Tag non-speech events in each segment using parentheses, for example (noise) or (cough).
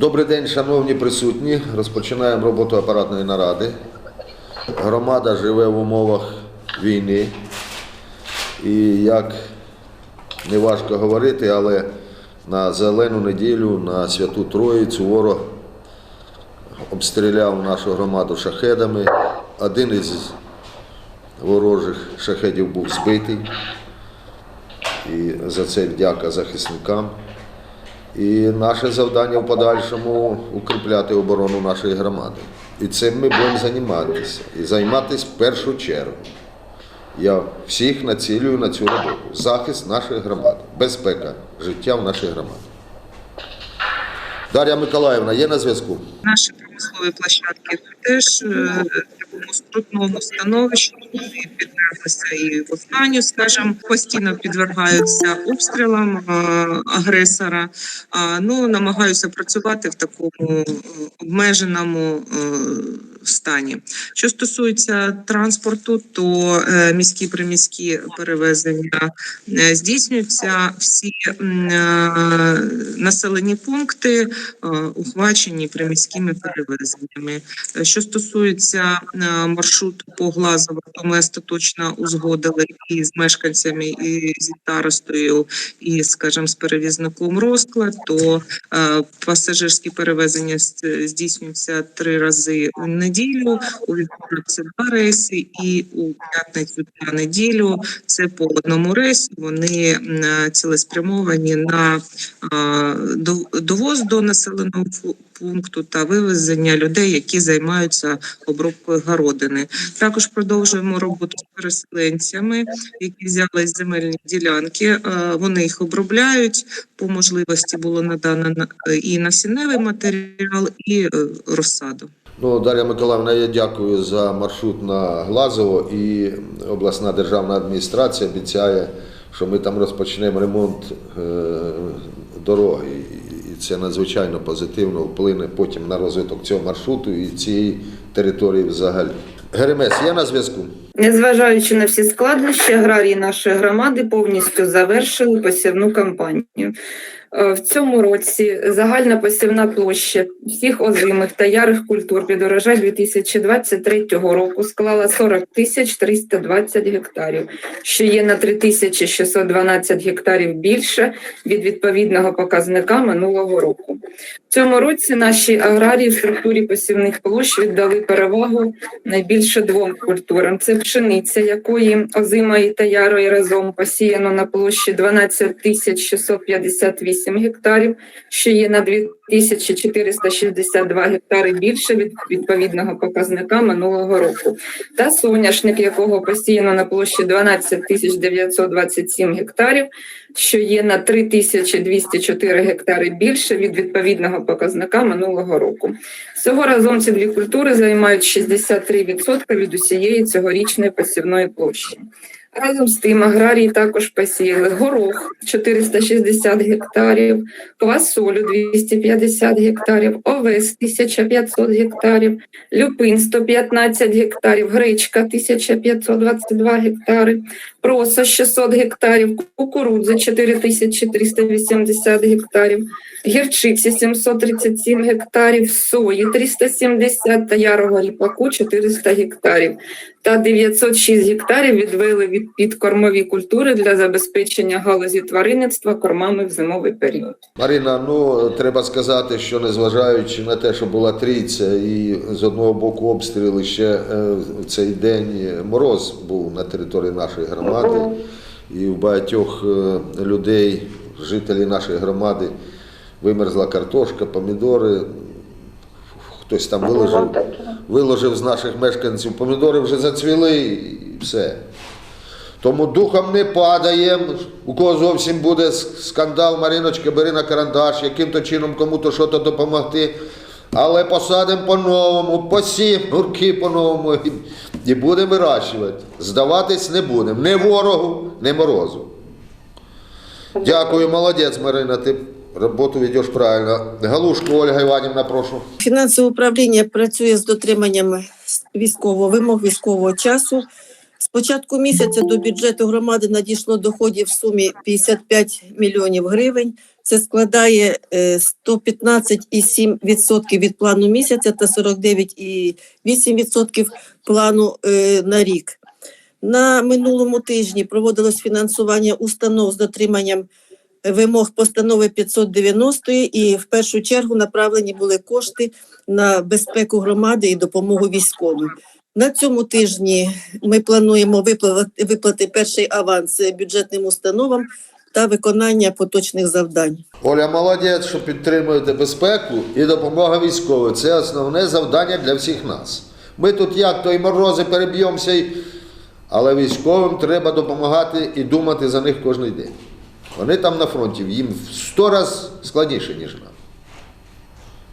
Добрий день, шановні присутні. Розпочинаємо роботу апаратної наради. Громада живе в умовах війни. І як не важко говорити, але на зелену неділю, на святу Троїцю ворог обстріляв нашу громаду шахедами. Один із ворожих шахедів був збитий. І за це вдяка захисникам. І наше завдання в подальшому укріпляти оборону нашої громади. І цим ми будемо займатися. І займатися в першу чергу. Я всіх націлюю на цю роботу. Захист нашої громади, безпека життя в нашій громаді. Дар'я Миколаївна є на зв'язку? Наші промислові площадки теж е, такому скрутному становищі вони підверглися і останню, скажімо, постійно підвергаються обстрілам е, агресора. Ну намагаюся працювати в такому е, обмеженому е, стані. Що стосується транспорту, то е, міські приміські перевезення е, здійснюються всі е, населені пункти ухвачені приміськими перевезеннями. Що стосується маршруту по Глазово, то ми остаточно узгодили і з мешканцями, і зі старостою, і, скажімо, з перевізником розклад, то пасажирські перевезення здійснюються три рази у неділю. У вівторок це два рейси, і у п'ятницю та неділю це по одному рейсу. Вони цілеспрямовані на довоз до населеного пункту та вивезення людей, які займаються обробкою городини. Також продовжуємо роботу з переселенцями, які взяли земельні ділянки. Вони їх обробляють. По можливості було надано на- і насінневий матеріал, і е, розсаду. Ну, Дар'я Миколаївна, я дякую за маршрут на Глазово і обласна державна адміністрація обіцяє, що ми там розпочнемо ремонт е, дороги. І це надзвичайно позитивно вплине потім на розвиток цього маршруту і цієї території взагалі. Геремес, є на зв'язку? Незважаючи на всі складнощі, аграрії нашої громади повністю завершили посівну кампанію. Е, В цьому році загальна посівна площа всіх озимих та ярих культур під урожай 2023 року склала 40 тисяч 320 гектарів, що є на 3 тисячі 612 гектарів більше від відповідного показника минулого року. В цьому році наші аграрії в структурі посівних площ віддали перевагу найбільше двом культурам: це пшениця, якої озимої та ярої разом посіяно на площі 12 тисяч 658 гектарів, що є на 2462 гектари більше від відповідного показника минулого року, та соняшник, якого посіяно на площі 12 тисяч 927 гектарів, що є на 3204 гектари більше від відповідного показника минулого року. Всього разом ці дві культури займають 63% від усієї цьогорічної посівної площі. Разом з тим аграрії також посіяли горох 460 гектарів, квасолю 250 гектарів, овес 1500 гектарів, люпин 115 гектарів, гречка 1522 гектари, просо 600 гектарів, кукурудза 4380 гектарів, гірчиці 737 гектарів, сої 370 та ярого ріпаку 400 гектарів. Та 906 гектарів відвели від під кормові культури для забезпечення галузі тваринництва кормами в зимовий період. Марина, ну треба сказати, що незважаючи на те, що була трійця, і з одного боку обстріли ще е, в цей день мороз був на території нашої громади, і в багатьох е, людей, жителів нашої громади, вимерзла картошка, помідори. Хтось там виложив, виложив з наших мешканців, помідори вже зацвіли і все. Тому духом не падаємо. У кого зовсім буде скандал, Мариночка, бери на карандаш, яким-то чином кому-то щось допомогти. Але посадимо по-новому, посіємо гурки по-новому і, і будемо вирощувати. Здаватись не будемо. Ні ворогу, ні морозу. Дякую, молодець, Марина. Ти роботу ведеш правильно. Галушку Ольга Іванівна, прошу. Фінансове управління працює з дотриманням військового вимог військового часу. З початку місяця до бюджету громади надійшло доходів в сумі 55 мільйонів гривень. Це складає е, 115,7% від плану місяця та 49,8% плану е, на рік. На минулому тижні проводилось фінансування установ з дотриманням вимог постанови 590 і в першу чергу направлені були кошти на безпеку громади і допомогу військовим. На цьому тижні ми плануємо виплати, виплати перший аванс бюджетним установам та виконання поточних завдань. Оля, молодець, що підтримуєте безпеку і допомога військовим. Це основне завдання для всіх нас. Ми тут як то і морози переб'ємося, але військовим треба допомагати і думати за них кожен день. Вони там на фронті, їм в сто разів складніше, ніж нам.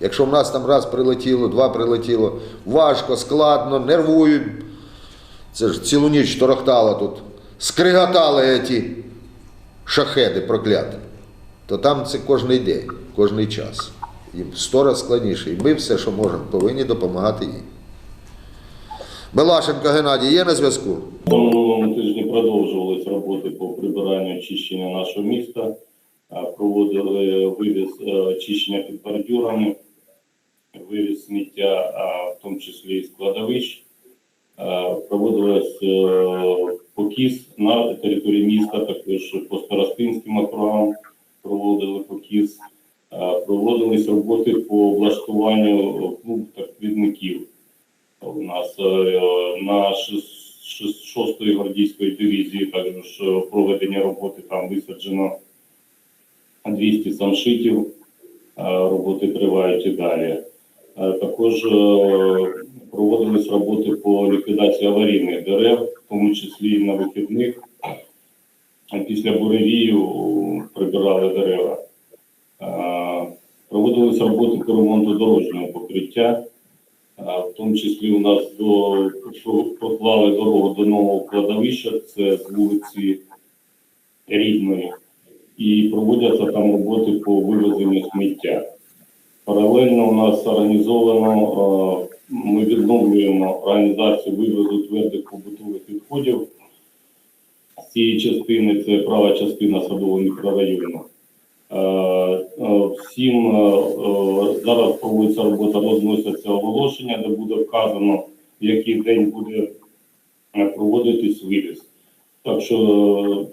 Якщо в нас там раз прилетіло, два прилетіло, важко, складно, нервують. Це ж цілу ніч торохтало тут, скриготали ті шахеди прокляті. То там це кожний день, кожний час. Їм сто разів складніше. І ми все, що можемо, повинні допомагати їм. Белашенко Геннадій є на зв'язку? Минулому тижні продовжувалися роботи по прибиранню очищення нашого міста. Проводили вивіз е, очищення під бордюрами, вивіз сміття, а в тому числі і складовищ. Проводилось е, покіс на території міста, також по старостинським округам проводили покіс. Проводились роботи по облаштуванню пунктів квітників. У нас е, на 6-ї гвардійської дивізії також проведення роботи там висаджено 200 самшитів. Роботи тривають і далі. Е, Також е, проводились роботи по ліквідації аварійних дерев, в тому числі і на вихідних. Після буревію прибирали дерева. Е, Проводились роботи по ремонту дорожнього покриття. В тому числі у нас до що поклали дорогу до нового кладовища, це з вулиці Рідної, і проводяться там роботи по вивезенню сміття. Паралельно у нас організовано, ми відновлюємо організацію вивозу твердих побутових відходів. З цієї частини це права частина садового мікрорайону. Е, е, Всім е, е, зараз проводиться робота, розносяться оголошення, де буде вказано, в який день буде е, проводитись вивіз. Так що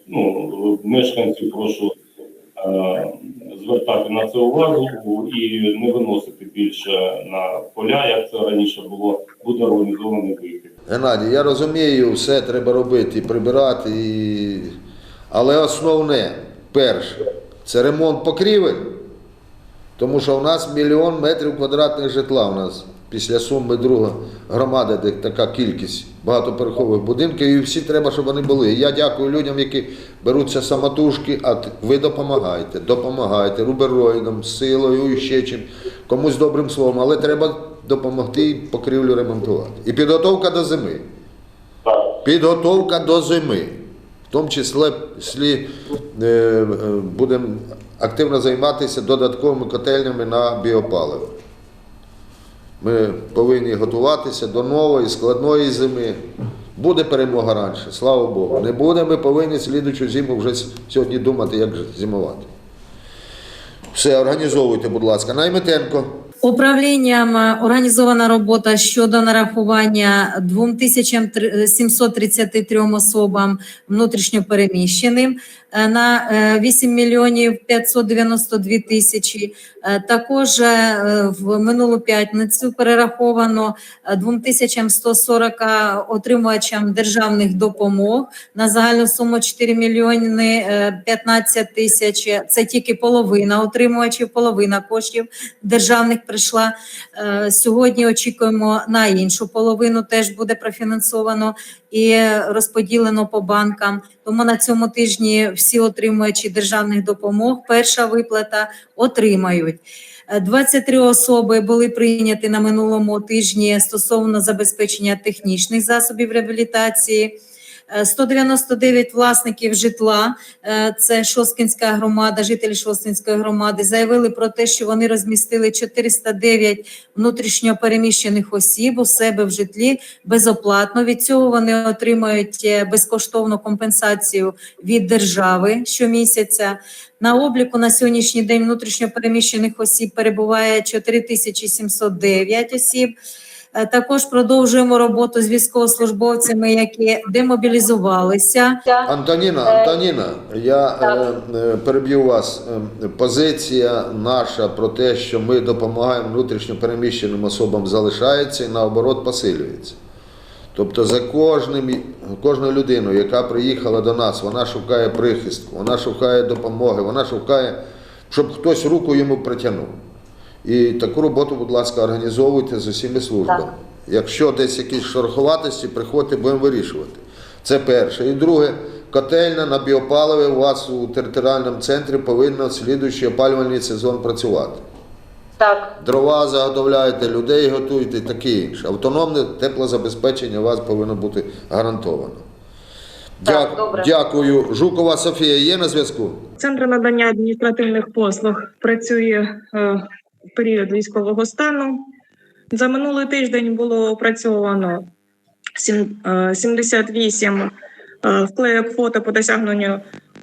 ну, мешканців прошу е, звертати на це увагу і не виносити більше на поля, як це раніше було, буде організований вихід. Геннадій, я розумію, все треба робити, прибирати, і... але основне, перше, це ремонт покрівель, тому що у нас мільйон метрів квадратних житла. У нас після Суми друга громада, де така кількість багатоповерхових будинків, і всі треба, щоб вони були. І я дякую людям, які беруться самотужки, а ви допомагаєте, допомагаєте рубероїдам, силою і ще чим, комусь добрим словом, але треба допомогти покрівлю ремонтувати. І підготовка до зими. Підготовка до зими. В тому числі, числі е, е, будемо активно займатися додатковими котельнями на біопаливо. Ми повинні готуватися до нової складної зими. Буде перемога раніше, слава Богу. Не буде, ми повинні слідучу зиму вже сьогодні думати, як зимувати. Все, організовуйте, будь ласка. Наймитенко. Управлінням е, організована робота щодо нарахування 2733 особам внутрішньопереміщеним е, на е, 8 мільйонів 592 тисячі. Е, Також е, в минулу п'ятницю перераховано е, 2140 отримувачам державних допомог на загальну суму 4 мільйони е, 15 тисяч. Це тільки половина отримувачів, половина коштів державних прийшла. Е, Сьогодні очікуємо на іншу половину, теж буде профінансовано і розподілено по банкам. Тому на цьому тижні всі отримувачі державних допомог, перша виплата отримають. Е, 23 особи були прийняті на минулому тижні стосовно забезпечення технічних засобів реабілітації. Е, 199 власників житла, е, це Шосткинська громада, жителі Шосткинської громади, заявили про те, що вони розмістили 409 внутрішньо переміщених осіб у себе в житлі безоплатно. Від цього вони отримають е, безкоштовну компенсацію від держави щомісяця. На обліку на сьогоднішній день внутрішньо переміщених осіб перебуває 4709 осіб. Е, Також продовжуємо роботу з військовослужбовцями, які демобілізувалися. Антоніна, Антоніна, я е, е, переб'ю вас. Е, Позиція наша про те, що ми допомагаємо внутрішньо переміщеним особам, залишається і наоборот посилюється. Тобто за кожним, кожною людиною, яка приїхала до нас, вона шукає прихистку, вона шукає допомоги, вона шукає, щоб хтось руку йому притягнув. І таку роботу, будь ласка, організовуйте з усіма службами. Якщо десь якісь шороховатості, приходьте, будемо вирішувати. Це перше. І друге, котельня на біопаливі у вас у територіальному центрі повинна слідуючий опалювальний сезон працювати. Так, Дрова заготовляєте, людей готуєте і таке інше. Автономне теплозабезпечення у вас повинно бути гарантовано. Так, добре. Дякую. Жукова Софія є на зв'язку? Центр надання адміністративних послуг працює е, період військового стану. За минулий тиждень було опрацьовано сім- е, 78 е, фото по досягненню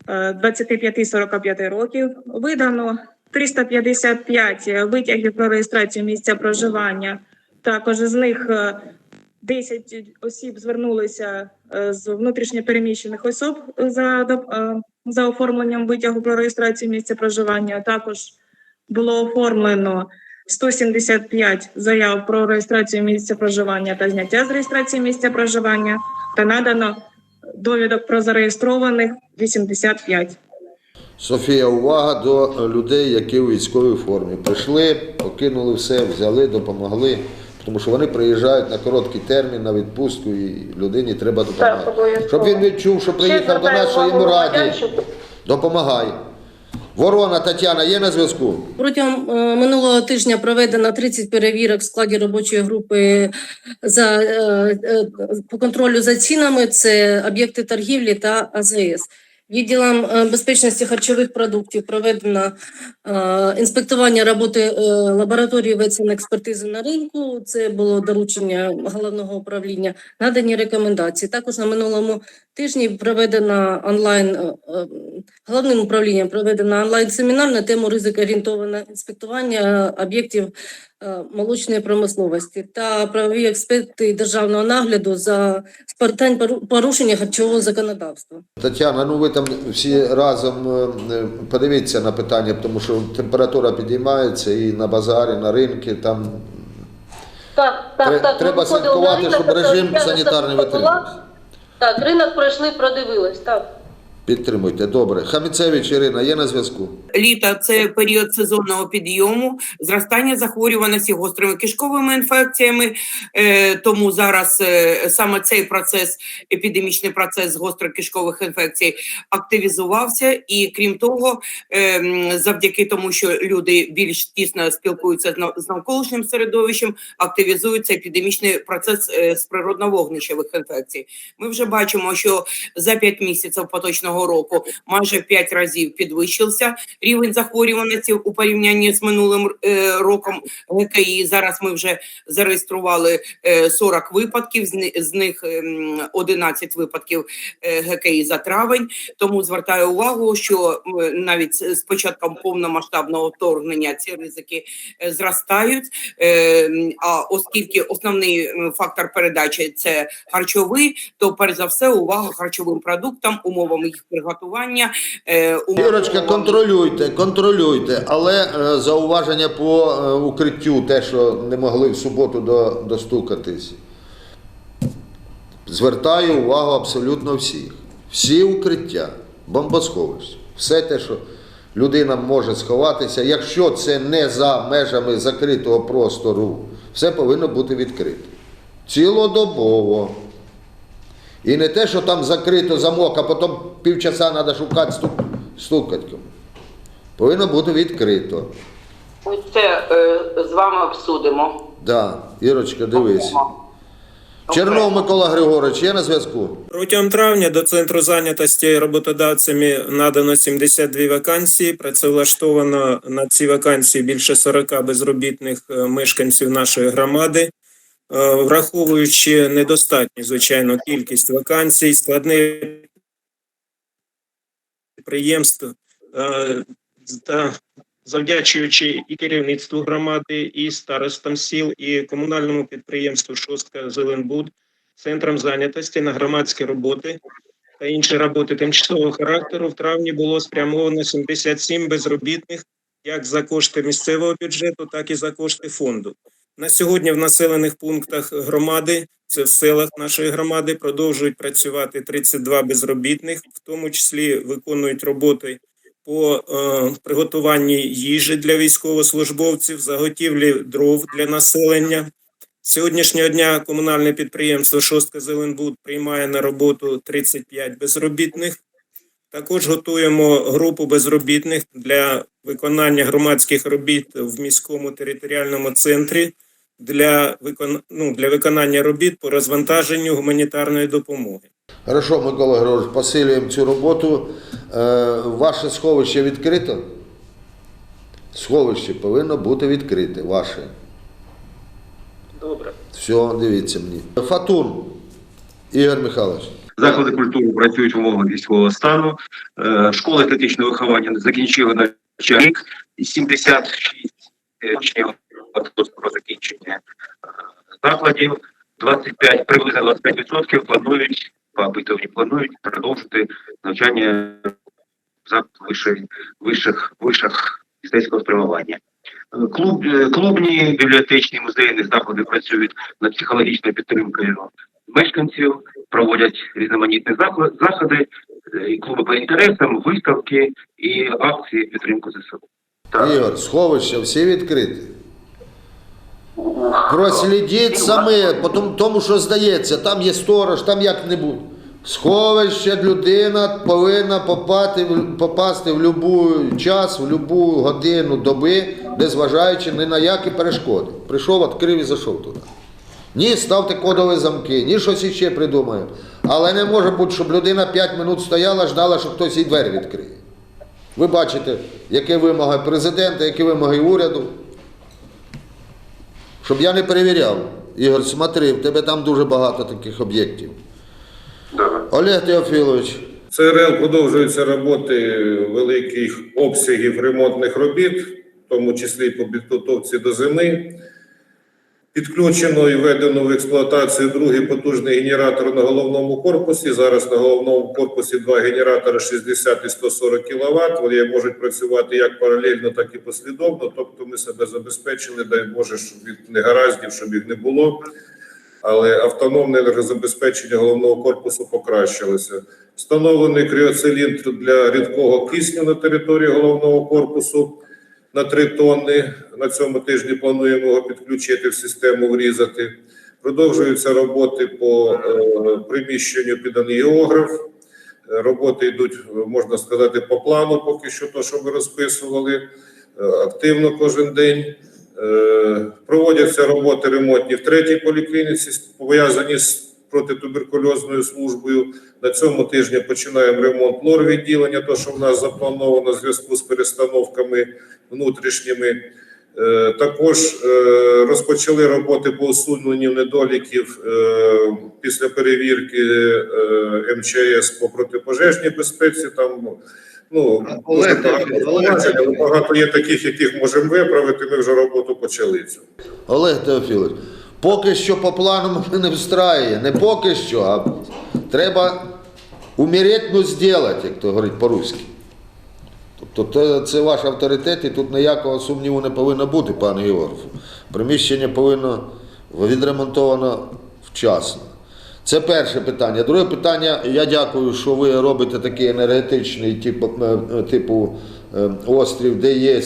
е, 25-45 років. Видано 355 витягів про реєстрацію місця проживання. Також з них е, 10 осіб звернулися е, з внутрішньопереміщених осіб за е, за оформленням витягу про реєстрацію місця проживання. Також було оформлено 175 заяв про реєстрацію місця проживання та зняття з реєстрації місця проживання та надано довідок про зареєстрованих 85. Софія, увага до людей, які у військовій формі. Прийшли, покинули все, взяли, допомогли. Тому що вони приїжджають на короткий термін, на відпустку, і людині треба допомагати. Щоб він відчув, що приїхав до нас, що йому раді. Допомагай. Ворона Тетяна є на зв'язку? Протягом е, минулого тижня проведено 30 перевірок в складі робочої групи за, е, е, по контролю за цінами. Це об'єкти торгівлі та АЗС. Відділом безпечності харчових продуктів проведено інспектування роботи лабораторії ветсанекспертизи на ринку. Це було доручення головного управління. Надані рекомендації. Також на минулому тижні проведено онлайн е, е, головним управлінням проведено онлайн-семінар на тему ризикоорієнтоване інспектування об'єктів е, молочної промисловості та правові експерти державного нагляду за з питань порушення харчового законодавства. Тетяна, ну ви там всі разом подивіться на питання, тому що температура підіймається і на базарі, на ринки там Так, так, так. треба слідкувати, щоб режим санітарний витримався. Так, ринок пройшли, продивились, так. Підтримуйте. Добре. Хаміцевич Ірина є на зв'язку? Літо це період сезонного підйому, зростання захворюваності гострими кишковими інфекціями. Е, Тому зараз е, саме цей процес, епідемічний процес гострокишкових інфекцій, активізувався. І крім того, е, завдяки тому, що люди більш тісно спілкуються з навколишнім середовищем, активізується епідемічний процес з природно-вогнищевих інфекцій. Ми вже бачимо, що за 5 місяців поточного року майже в 5 разів підвищився рівень захворюваності у порівнянні з минулим е, роком ГКІ. Зараз ми вже зареєстрували е, 40 випадків, з, них ем, 11 випадків е, ГКІ за травень. Тому звертаю увагу, що е, навіть з початком повномасштабного вторгнення ці ризики е, зростають. Е, А оскільки основний е, фактор передачі це харчовий, то перш за все увага харчовим продуктам, умовам їх приготування. е, Ірочка, контролюйте, контролюйте, але е, зауваження по е, укриттю, те, що не могли в суботу до, достукатись. Звертаю увагу абсолютно всіх. Всі укриття, бомбосховища, все те, що людина може сховатися, якщо це не за межами закритого простору, все повинно бути відкрито. Цілодобово. І не те, що там закрито замок, а потім півчаса треба шукати стук, стукати. кому. Повинно бути відкрито. Ось це е, з вами обсудимо. Да, Ірочка, дивись. Чернов Микола Григорович є на зв'язку? Протягом травня до центру зайнятості роботодавцями надано 72 вакансії. Працевлаштовано на ці вакансії більше 40 безробітних е, мешканців нашої громади. Е, Враховуючи недостатню, звичайно, кількість вакансій, складне підприємств е, та завдячуючи і керівництву громади, і старостам сіл, і комунальному підприємству Шостка Зеленбуд, центром зайнятості на громадські роботи та інші роботи тимчасового характеру в травні було спрямовано 77 безробітних як за кошти місцевого бюджету, так і за кошти фонду. На сьогодні в населених пунктах громади, це в селах нашої громади, продовжують працювати 32 безробітних, в тому числі виконують роботи по е, приготуванні їжі для військовослужбовців, заготівлі дров для населення. Сьогоднішнього дня комунальне підприємство Шостка Зеленбуд приймає на роботу 35 безробітних. Також готуємо групу безробітних для виконання громадських робіт в міському територіальному центрі для, викон... ну, для виконання робіт по розвантаженню гуманітарної допомоги. Хорошо, Микола Григорович, посилюємо цю роботу. Е, ваше сховище відкрито? Сховище повинно бути відкрите, ваше. Добре. Все, дивіться мені. Фатун, Ігор Михайлович. Заклади культури працюють в умовах військового стану. Е, Школи естетичного виховання закінчили на рік. 76 учнів про закінчення е, закладів. 25, приблизно 25% планують, по опитуванню планують продовжити навчання закладах вищих, вищих, вищих мистецького спрямування. Е, Клуб, е, клубні, бібліотечні, музейні заклади працюють над психологічною підтримкою мешканців, проводять різноманітні заходи, клуби по інтересам, виставки і акції підтримку ЗСУ. Ігор, сховища всі відкриті. Прослідіть самі, по тому, що здається, там є сторож, там як-небудь. Сховище людина повинна попати, попасти в будь-який час, в будь-яку годину доби, незважаючи ні на які перешкоди. Прийшов, відкрив і зайшов туди. Ні, ставте кодові замки, ні щось іще придумаємо. Але не може бути, щоб людина 5 минут стояла, ждала, що хтось їй двері відкриє. Ви бачите, які вимоги президента, які вимоги уряду. Щоб я не перевіряв. Ігор, смотри, в тебе там дуже багато таких об'єктів. Олег Теофілович, ЦРЛ продовжуються роботи великих обсягів ремонтних робіт, в тому числі по підготовці до зими. Підключено і введено в експлуатацію другий потужний генератор на головному корпусі. Зараз на головному корпусі два генератори 60 і 140 кВт. Вони можуть працювати як паралельно, так і послідовно. Тобто ми себе забезпечили, дай Боже, щоб від негараздів, щоб їх не було. Але автономне енергозабезпечення головного корпусу покращилося. Встановлений кріоциліндр для рідкого кисню на території головного корпусу на 3 тонни. На цьому тижні плануємо його підключити в систему, врізати. Продовжуються роботи по е, приміщенню під ангіограф. Е, Роботи йдуть, е, можна сказати, по плану, поки що то, що ми розписували, активно кожен день. Проводяться роботи ремонтні в третій поліклініці, пов'язані з протитуберкульозною службою. На цьому тижні починаємо ремонт лор відділення, то що в нас заплановано в зв'язку з перестановками внутрішніми. Е, Також е, розпочали роботи по усуненню недоліків е, після перевірки МЧС по протипожежній безпеці. Там ну дуже багато але багато є таких, яких можемо виправити. Ми вже роботу почали. Олег Теофілович, поки що по плану не встраює. Не поки що, а треба умереть, зробити, як то говорить по-руськи. Тобто це, ваш авторитет, і тут ніякого сумніву не повинно бути, пане Георгію. Приміщення повинно відремонтовано вчасно. Це перше питання. Друге питання, я дякую, що ви робите такий енергетичний типу, е, типу е, острів, де є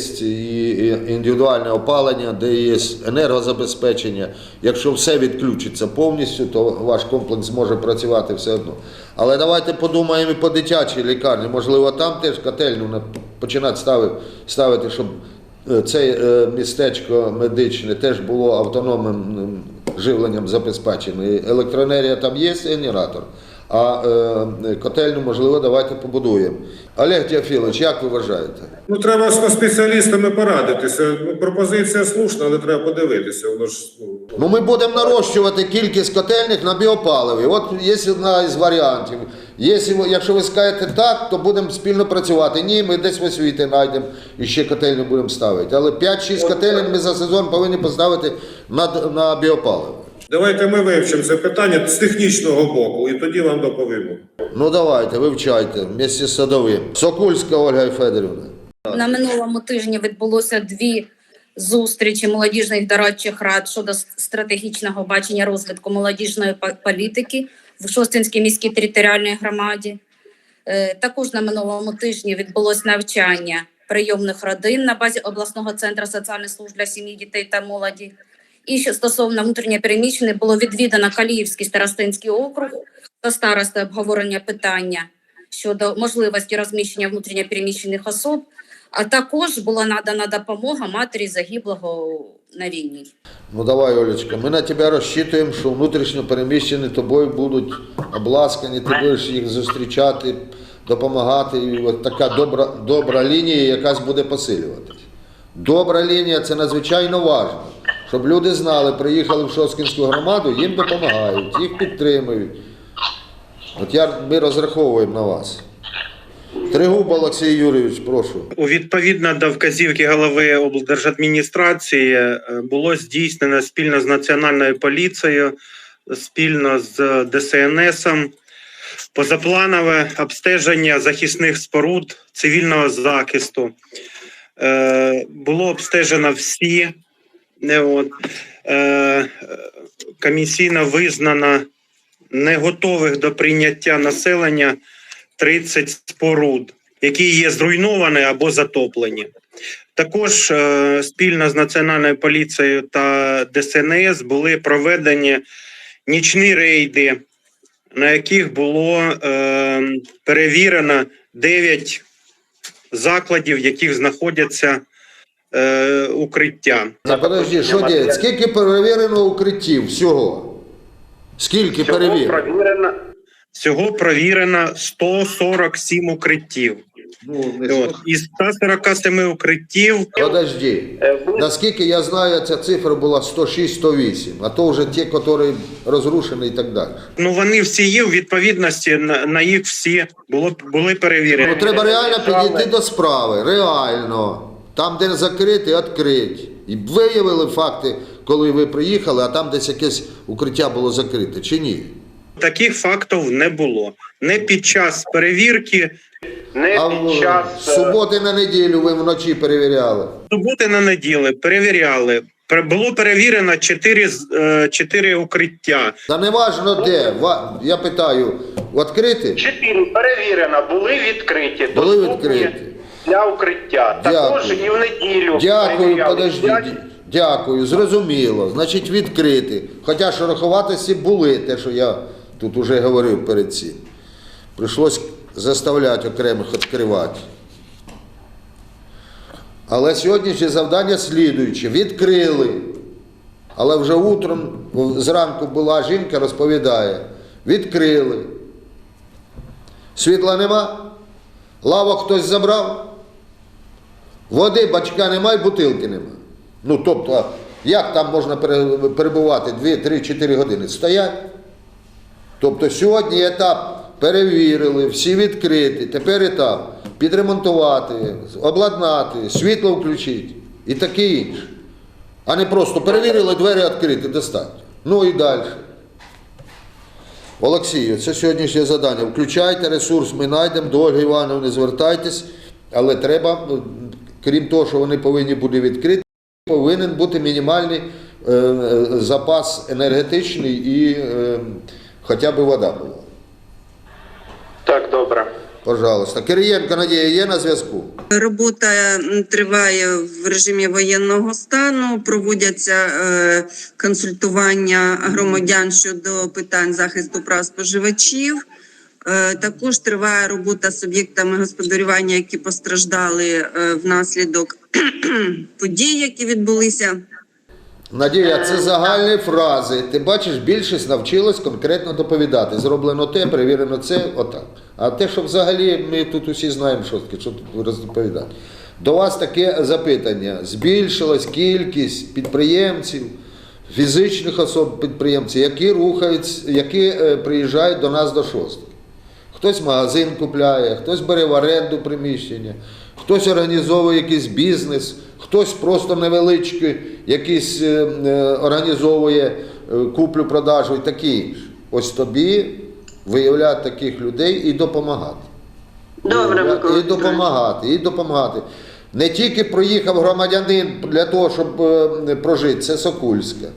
індивідуальне опалення, де є енергозабезпечення. Якщо все відключиться повністю, то ваш комплекс зможе працювати все одно. Але давайте подумаємо і по дитячій лікарні. Можливо, там теж котельну починати ставити, ставити, щоб е, це е, містечко медичне теж було автономним живленням забезпечений. Електроенергія там є, генератор. А е, котельну, можливо, давайте побудуємо. Олег Діафілович, як ви вважаєте? Ну, треба з спеціалістами порадитися. Ну, пропозиція слушна, але треба подивитися. Воно ж ну, Ну, ми будемо нарощувати кількість котельних на біопаливі. От є одна із варіантів. Якщо, якщо ви скажете так, то будемо спільно працювати. Ні, ми десь в освіти знайдемо і ще котельню будемо ставити. Але 5-6 котелень ми за сезон повинні поставити на, на біопаливо. Давайте ми вивчимо це питання з технічного боку, і тоді вам доповімо. Ну давайте, вивчайте вместе з садовим. Сокульська Ольга Федорівна. На минулому тижні відбулося дві зустрічі молодіжних дорадчих рад щодо стратегічного бачення розвитку молодіжної політики в Шостинській міській територіальній громаді. Е, Також на минулому тижні відбулось навчання прийомних родин на базі обласного центру соціальних служб для сім'ї, дітей та молоді. І що стосовно внутрішньопереміщених, було відвідано Каліївський старостинський округ та старости обговорення питання щодо можливості розміщення внутрішньопереміщених особ, а також була надана допомога матері загиблого на війні. Ну давай, Олечка, ми на тебе розчитуємо, що внутрішньо переміщені тобою будуть обласкані, ти будеш їх зустрічати, допомагати. І от така добра, добра лінія якась буде посилюватись. Добра лінія це надзвичайно важливо, щоб люди знали, приїхали в Шоскінську громаду, їм допомагають, їх підтримують. От я, ми розраховуємо на вас. Тригуб Олексій Юрійович, прошу. У відповідно до вказівки голови облдержадміністрації е, було здійснено спільно з національною поліцією, спільно з ДСНСом позапланове обстеження захисних споруд цивільного захисту. Е, Було обстежено всі. Е, От, е, комісійно визнано неготових до прийняття населення 30 споруд, які є зруйновані або затоплені. Також е, спільно з Національною поліцією та ДСНС були проведені нічні рейди, на яких було е, перевірено 9 закладів, в яких знаходяться е, укриття. Та подожди, що діє? Скільки перевірено укриттів всього? Скільки перевірено? Всього провірено 147 укриттів. Ну, не От, із 147 укриттів Подожди. Наскільки я знаю, ця цифра була 106-108, а то вже ті, які розрушені і так далі. Ну вони всі є у відповідності на, на їх всі було були перевірені. Ну, треба реально підійти до справи, реально. Там, де закрити, відкрити. І виявили факти, коли ви приїхали, а там десь якесь укриття було закрите, чи ні? Таких фактів не було. Не під час перевірки, не А під час з суботи на неділю ви вночі перевіряли. е, суботи на неділі перевіряли. Було перевірено 4, 4 укриття. Та не важно де. Я питаю, відкрити? Чотири перевірено, були відкриті. Були відкриті. Для укриття. Дякую. Також і в неділю. Дякую, д- Дякую, зрозуміло. Значить, відкрити. Хоча шороховатості були, те, що я тут уже говорив перед цим. Прийшлось заставляти окремих відкривати. Але сьогоднішнє завдання слідуюче. Відкрили. Але вже утром, зранку була жінка, розповідає. Відкрили. Світла нема? Лавок хтось забрав? Води бачка немає, бутилки нема. Ну, тобто, як там можна перебувати 2, 3, 4 години? Стоять. Тобто сьогодні етап перевірили, всі відкриті. Тепер етап підремонтувати, обладнати, світло включити і таке інше. А не просто перевірили, двері відкриті, достатньо. Ну і далі. Олексію, це сьогоднішнє завдання. Включайте ресурс, ми знайдемо, до Ольги Івановни звертайтесь, але треба, ну, крім того, що вони повинні бути відкриті, повинен бути мінімальний е, е, запас енергетичний і е, хоча б вода була. Так, добре. Пожалуйста. Кирієнко Надія є на зв'язку? Робота триває в режимі воєнного стану. Проводяться е, консультування громадян щодо питань захисту прав споживачів. Е, також триває робота з суб'єктами господарювання, які постраждали е, внаслідок (clears throat) подій, які відбулися Надія, це загальні фрази. Ти бачиш, більшість навчилась конкретно доповідати. Зроблено те, перевірено це, отак. А те, що взагалі ми тут усі знаємо, що таке, що тут розповідати. До вас таке запитання: збільшилась кількість підприємців, фізичних особ підприємців, які рухаються, які е, приїжджають до нас до шостки. Хтось магазин купляє, хтось бере в оренду приміщення, хтось організовує якийсь бізнес, хтось просто невеличкий якийсь е, е, організовує е, куплю-продажу і таке інше. Ось тобі виявляти таких людей і допомагати. Добре, І допомагати, і допомагати. Не тільки проїхав громадянин для того, щоб прожити, це Сокульське.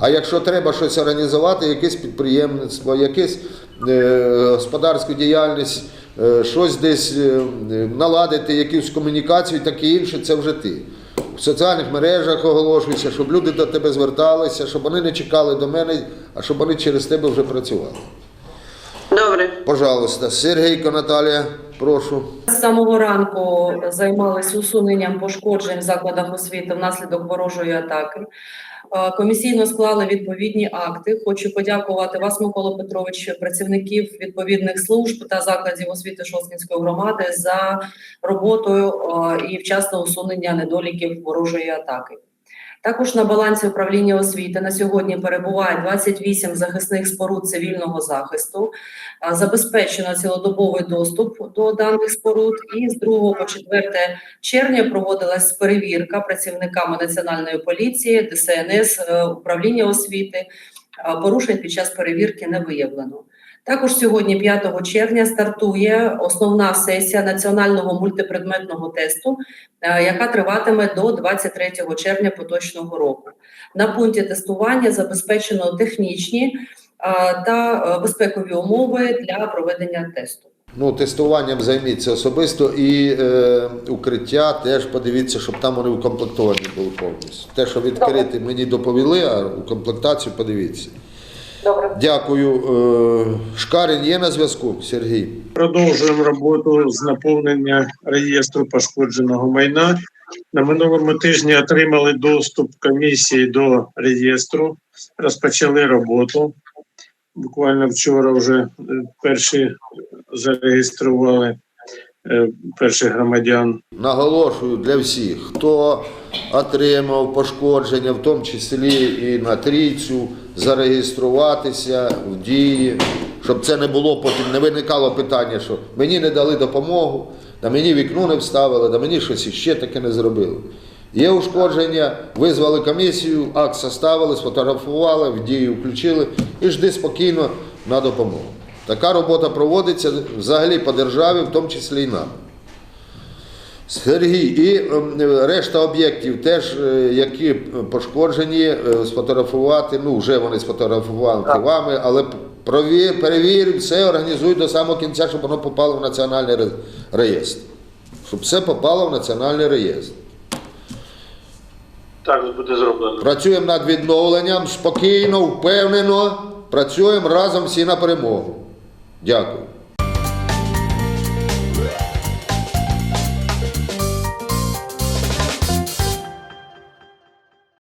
А якщо треба щось організувати, якесь підприємництво, якесь е, господарську діяльність, е, щось десь е, наладити, якусь комунікацію, таке інше, це вже ти. В соціальних мережах оголошуйся, щоб люди до тебе зверталися, щоб вони не чекали до мене, а щоб вони через тебе вже працювали. Добре. Пожалуйста, Сергійко Наталія, прошу. З самого ранку займалися усуненням пошкоджень в закладах освіти внаслідок ворожої атаки. Е, Комісійно склали відповідні акти. Хочу подякувати вас, Микола Петрович, працівників відповідних служб та закладів освіти Шосткінської громади за роботою е, і вчасне усунення недоліків ворожої атаки. Також на балансі управління освіти на сьогодні перебуває 28 захисних споруд цивільного захисту. Забезпечено цілодобовий доступ до даних споруд, і з 2 по 4 червня проводилась перевірка працівниками Національної поліції, ДСНС, е, управління освіти. Порушень під час перевірки не виявлено. Також сьогодні, 5 червня, стартує основна сесія національного мультипредметного тесту, е, яка триватиме до 23 червня поточного року. На пункті тестування забезпечено технічні е, та е, безпекові умови для проведення тесту. Ну, тестуванням займіться особисто і е, укриття теж подивіться, щоб там вони укомплектовані були повністю. Те, що відкрити, мені доповіли, а у комплектацію подивіться. Добре. Дякую. Е, Шкарин є на зв'язку, Сергій. Продовжуємо роботу з наповнення реєстру пошкодженого майна. На минулому тижні отримали доступ комісії до реєстру, розпочали роботу. Буквально вчора вже е, перші зареєстрували е, перших громадян. Наголошую для всіх, хто отримав пошкодження, в тому числі і на трійцю, зареєструватися в дії, щоб це не було потім, не виникало питання, що мені не дали допомогу, да мені вікно не вставили, да мені щось іще таке не зробили. Є ушкодження, визвали комісію, акт составили, сфотографували, в дію включили і жди спокійно на допомогу. Така робота проводиться взагалі по державі, в тому числі і нам. Сергій, і ем, решта об'єктів теж, е, які пошкоджені, е, сфотографувати, ну вже вони сфотографували вами, але провір, перевір, все організуй до самого кінця, щоб воно попало в національний реєстр. Щоб все попало в національний реєстр. Так, буде зроблено. Працюємо над відновленням спокійно, впевнено, працюємо разом всі на перемогу. Дякую.